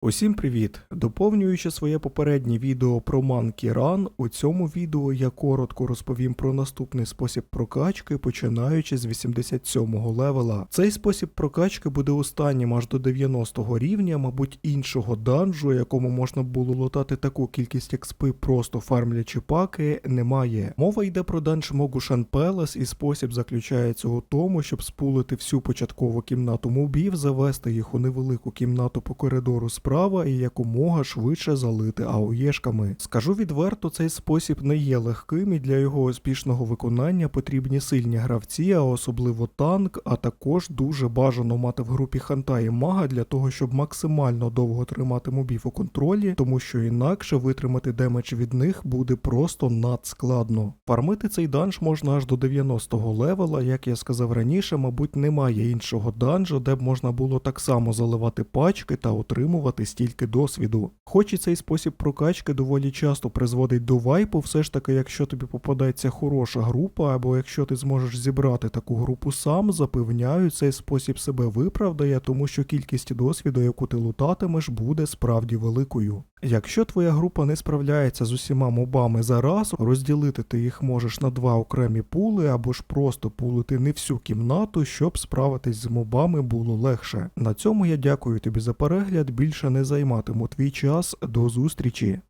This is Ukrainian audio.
Усім привіт! Доповнюючи своє попереднє відео про Monkey Run, у цьому відео я коротко розповім про наступний спосіб прокачки, починаючи з 87-го левела. Цей спосіб прокачки буде останнім аж до 90-го рівня, мабуть, іншого данжу, якому можна було лутати таку кількість експи, просто фармлячи паки, немає. Мова йде про данж Могушан Пелес, і спосіб заключається у тому, щоб спулити всю початкову кімнату мобів, завести їх у невелику кімнату по коридору справа і якомога швидше залити ауєшками. Скажу відверто, цей спосіб не є легким і для його успішного виконання потрібні сильні гравці, а особливо танк, а також дуже бажано мати в групі ханта і мага для того, щоб максимально довго тримати мобів у контролі, тому що інакше витримати демедж від них буде просто надскладно. Фармити цей данж можна аж до 90-го левела, як я сказав раніше, мабуть, немає іншого данжу, де б можна було так само заливати пачки та отримувати стільки досвіду. Хоч і цей спосіб прокачки доволі часто призводить до вайпу, все ж таки, якщо тобі попадається хороша група, або якщо ти зможеш зібрати таку групу сам, запевняю, цей спосіб себе виправдає, тому що кількість досвіду, яку ти лутатимеш, буде справді великою. Якщо твоя група не справляється з усіма мобами зараз, розділити ти їх можеш на два окремі пули, або ж просто пулити не всю кімнату, щоб справитись з мобами було легше. На цьому я дякую тобі за перегляд. Більше не займатиму твій час. До зустрічі.